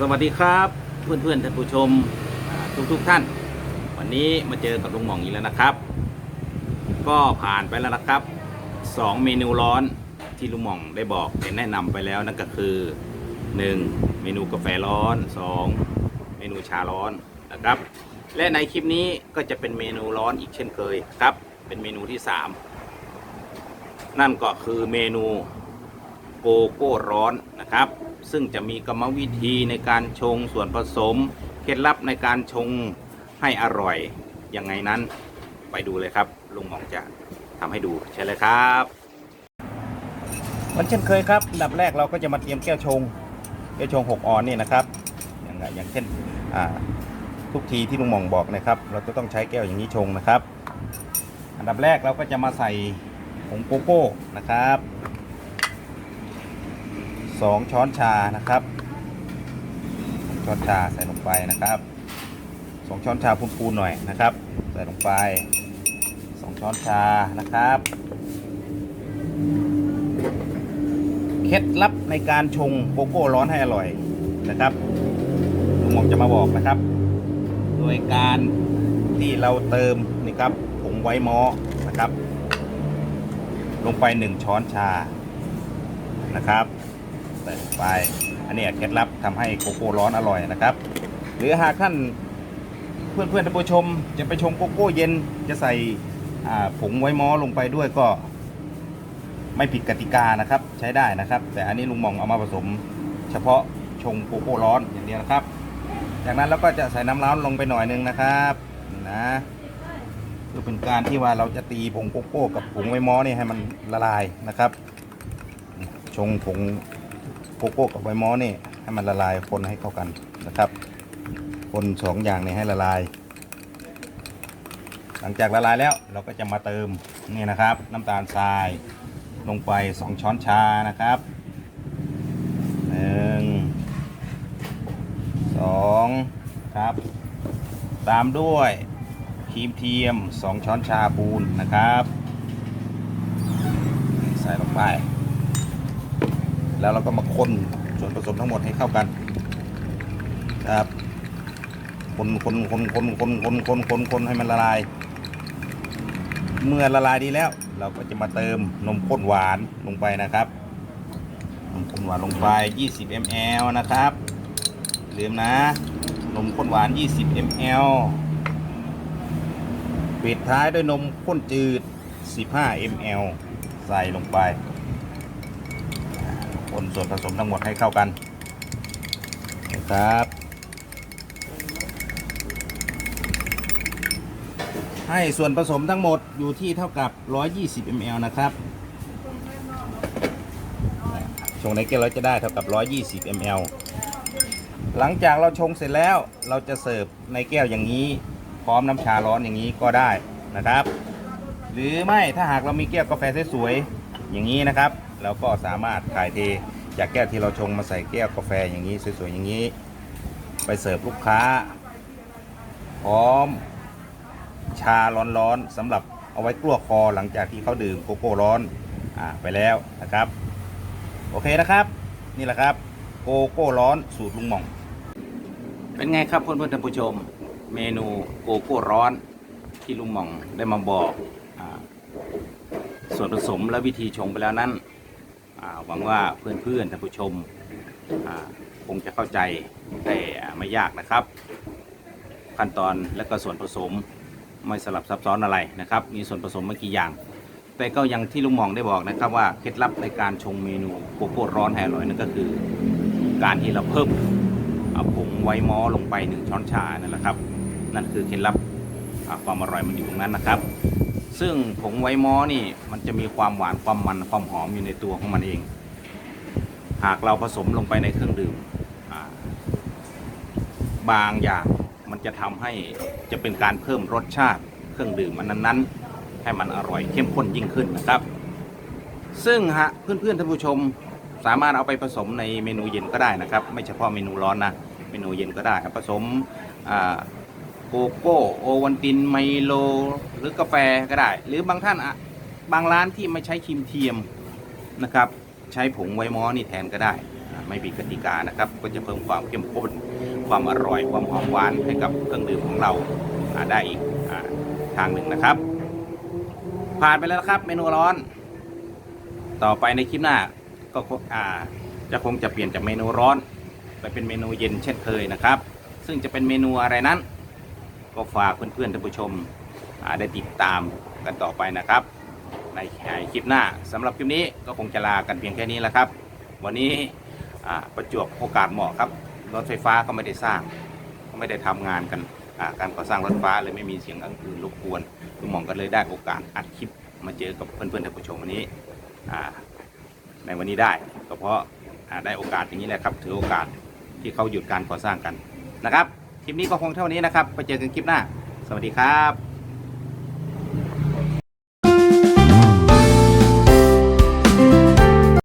สวัสดีครับเพื่อนเพื่อนๆท่านผู้ชมทุกทุกๆท่าน วันนี้มาเจอกับลุงหม่องอีกแล้วนะครับ ก็ผ่านไปแล้วนะครับสองเมนูร้อนที่ลุงหม่องได้บอกได้แนะนำไปแล้วนั่นก็คือ 1. เมนูกาแฟร้อน 2. เมนูชาร้อนนะครับ และในคลิปนี้ก็จะเป็นเมนูร้อนอีกเช่นเคยครับ เป็นเมนูที่ 3 นั่นก็คือเมนูโกโก้ร้อนนะครับ ซึ่งจะมีกรรมวิธีในการชงส่วนผสม เคล็ดลับในการชงให้อร่อยยังไงนั้น ไปดูเลยครับ ลุงหมองจะทำให้ดูใช่เลยครับวันเช่นเคยครับอันดับแรกเราก็จะมาเตรียมแก้วชงแก้วชง 6 ออนนี่นะครับ อย่างอย่างเช่นทุกทีที่ลุงหมองบอกนะครับ เราจะต้องใช้แก้วอย่างนี้ชงนะครับ อันดับแรกเราก็จะมาใส่ผงโกโก้นะครับ สองช้อนชานะครับ ช้อนชาใส่ลงไปนะครับสองช้อนชาพูนๆหน่อยนะครับ ใส่ลงไปสองช้อนชานะครับเคล็ดลับในการชงโกโก้ร้อนให้อร่อยนะครับลุงหมองจะมาบอกนะครับ โดยการที่เราเติมนี่ครับผงไวท์มอสนะครับ ลงไป 1 ช้อนชานะครับ ใส่ลงไป อันนี้เคล็ดลับทำให้โกโก้ร้อนอร่อยนะครับ หรือหากท่านเพื่อนเพื่อนๆท่านผู้ชม จะไปชงโกโก้เย็นจะใส่ผงไวท์มอลงไปด้วยก็ ไม่ผิดกติกานะครับ ใช้ได้นะครับ แต่อันนี้ลุงมองเอามาผสม เฉพาะชงโกโก้ร้อนอย่างเดียวนะครับ จากนั้นเราก็จะใส่น้ำร้อนลงไปหน่อยนึงนะครับนะเพื่อเป็นการที่ว่าเราจะตีผงโกโก้กับผงไวมอนี่ให้มันละลายนะครับ ชงผง โกโก้กับไวท์มอสนี่ให้มันละลายคนให้เข้ากันนะครับ คนสองอย่างนี้ให้ละลาย หลังจากละลายแล้วเราก็จะมาเติมนี่นะครับ น้ำตาลทรายลงไป 2 ช้อนชานะครับหนึ่งสองครับ ตามด้วยครีมเทียม 2 ช้อนชาปูนนะครับ ใส่ลงไป แล้วเราก็มาคนส่วนผสมทั้งหมดให้เข้ากันครับคนคนคนคนคนคนคนคนคนให้มันละลาย เมื่อละลายดีแล้ว เราก็จะมาเติมนมข้นหวานลงไปนะครับนมข้นหวานลงไป 20 ml นะครับลืมนะ นมข้นหวาน 20 ml ปิดท้ายด้วยนมข้นจืด 15 ml ใส่ลงไป นส่วนผสมทั้งหมดให้เข้ากันนะครับ ให้ส่วนผสมทั้งหมดอยู่ที่เท่ากับ 120 ml นะครับชงในแก้วเราจะได้เท่ากับ 120 ml หลังจากเราชงเสร็จแล้วเราจะเสิร์ฟในแก้วอย่างนี้ พร้อมน้ำชาร้อนอย่างนี้ก็ได้นะครับ หรือไม่ถ้าหากเรามีแก้วกาแฟสวยๆอย่างนี้นะครับ เราก็สามารถถ่ายเทจากแก้วที่เราชงมาใส่แก้วกาแฟอย่างนี้สวยๆอย่างนี้ ไปเสิร์ฟลูกค้า พร้อม ชาร้อนๆสำหรับเอาไว้กลัวคอหลังจากที่เขาดื่มโกโก้ร้อนอ่าไปแล้วนะครับ โอเคนะครับ นี่แหละครับโกโก้ร้อนสูตรลุงหม่อง เป็นไงครับเพื่อนๆท่านผู้ชม เมนูโกโก้ร้อนที่ลุงหม่องได้มาบอกอส่วนผสมและวิธีชงไปแล้วนั้น หวังว่าเพื่อนๆท่านผู้ชมคงจะเข้าใจได้อ่ไม่ยากนะครับ ขั้นตอนและก็ส่วนผสมไม่สลับซับซ้อนอะไรนะครับ มีส่วนผสมไม่กี่อย่าง แต่ก็อย่างที่ลุงหมองได้บอกนะครับว่าเคล็ดลับในการชงเมนูโกโก้ร้อนให้อร่อยนั่นก็คือ การที่เราเพิ่มผงไวท์มอลงไปหนึ่งช้อนชานั่นแหละครับ นั่นคือเคล็ดลับความอร่อยมันอยู่ตรงนั้นนะครับ ซึ่งผงไวท์มอนี่มันจะมีความหวานความมันความหอมอยู่ในตัวของมันเอง หากเราผสมลงไปในเครื่องดื่มบางอย่างมันจะทำให้จะเป็นการเพิ่มรสชาติเครื่องดื่มมันนั้นๆ ให้มันอร่อยเข้มข้นยิ่งขึ้นนะครับ ซึ่งฮะเพื่อนๆท่านผู้ชมสามารถเอาไปผสมในเมนูเย็นก็ได้นะครับ ไม่เฉพาะเมนูร้อนนะเมนูเย็นก็ได้ครับผสมอ่า โกโก้โอวันตินไมโล หรือกาแฟก็ได้ หรือบางท่านอะบางร้านที่ไม่ใช้ครีมเทียมนะครับ ใช้ผงไวมอนี่แทนก็ได้ ไม่มีกติกานะครับ ก็จะเพิ่มความเข้มข้น ความอร่อย ความหอมหวานให้กับเครื่องดื่มของเราได้อีกทางหนึ่งนะครับ ผ่านไปแล้วครับ เมนูร้อน ต่อไปในคลิปหน้าก็จะคงจะเปลี่ยนจากเมนูร้อน ไปเป็นเมนูเย็นเช่นเคยนะครับ ซึ่งจะเป็นเมนูอะไรนั้น ก็ฝากเพื่อนๆท่านผู้ชมได้ติดตามกันต่อไปนะครับ ในคลิปหน้าสำหรับคลิปนี้ก็คงจะลากันเพียงแค่นี้แหละครับ วันนี้ประจวบโอกาสเหมาะครับรถไฟฟ้าก็ไม่ได้สร้าง ก็ไม่ได้ทำงานกันการก่อสร้างรถไฟฟ้าเลยไม่มีเสียงอื่นรบกวนคุณหมองก็เลยได้โอกาสอัดคลิปมาเจอกับเพื่อนๆท่านผู้ชมวันนี้ในวันนี้ได้ก็เพราะได้โอกาสอย่างนี้แหละครับถือโอกาสที่เขาหยุดการก่อสร้างกันนะครับ คลิปนี้ก็คงเท่านี้นะครับ ไปเจอกันคลิปหน้า สวัสดีครับ